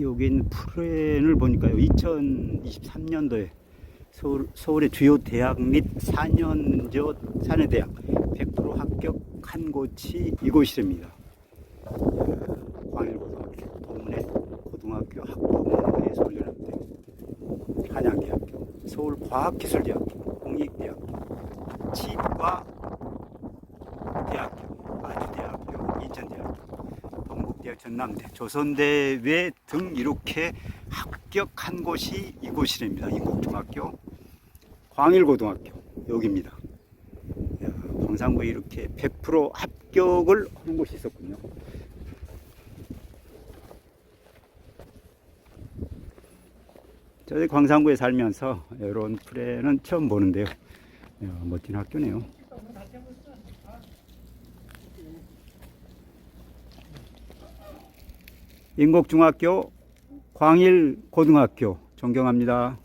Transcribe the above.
여기 있는 프렌을 보니까요. 2023년도에 서울, 서울의 주요 대학 및 4년제 4년 대학 100% 합격한 곳이 이곳이랍니다. 광일고등학교, 동문회 고등학교 학부모 예술연합대, 한양대학교, 서울과학기술대학교, 공익대학교, 치과 대학교, 동국대학, 전남대, 조선대회 등 이렇게 합격한 곳이 이곳이랍니다. 인국중학교, 광일고등학교 여기입니다. 야, 광산구에 이렇게 100% 합격을 하는 곳이 있었군요. 저희 광산구에 살면서 이런 프레는 처음 보는데요. 야, 멋진 학교네요. 인곡중학교, 광일고등학교 존경합니다.